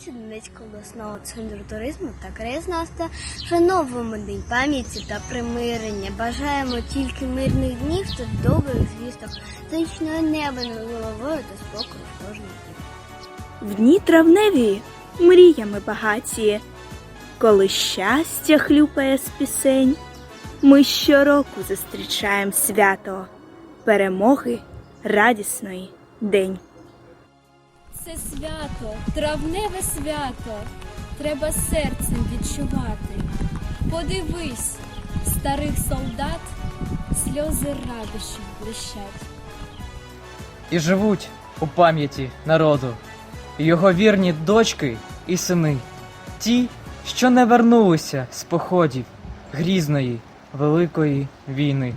Хмельницького обласного центру туризму та краєзнавства шановуємо День пам'яті та примирення. Бажаємо тільки мирних днів та добрих звісток, сонячного неба над головою та спокою в кожному дні. В дні травневі мріями багаті, коли щастя хлюпає з пісень, ми щороку зустрічаємо свято перемоги радісної день. Це свято, травневе свято, треба серцем відчувати. Подивись, старих солдат, сльози радощів блищать. і живуть у пам'яті народу, його вірні дочки і сини, ті, що не вернулися з походів грізної великої війни.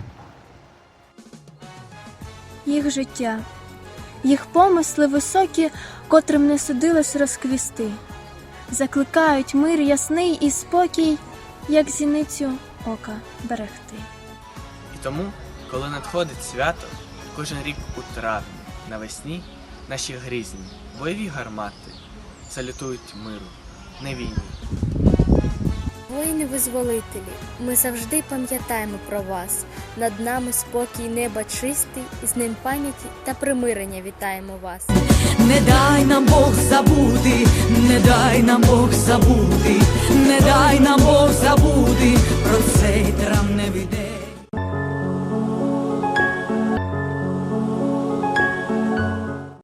їх життя, їх помисли високі, котрим не судилось розквісти, закликають мир ясний і спокій, як зіницю ока берегти. І тому, коли надходить свято, кожен рік у травні, навесні наші грізні, бойові гармати салютують миру, не війні. Воїни-визволителі, ми завжди пам'ятаємо про вас. Над нами спокій неба чистий, з ним пам'яті та примирення вітаємо вас. Не дай нам Бог забути, не дай нам Бог забути, не дай нам Бог забути про цей травневий день.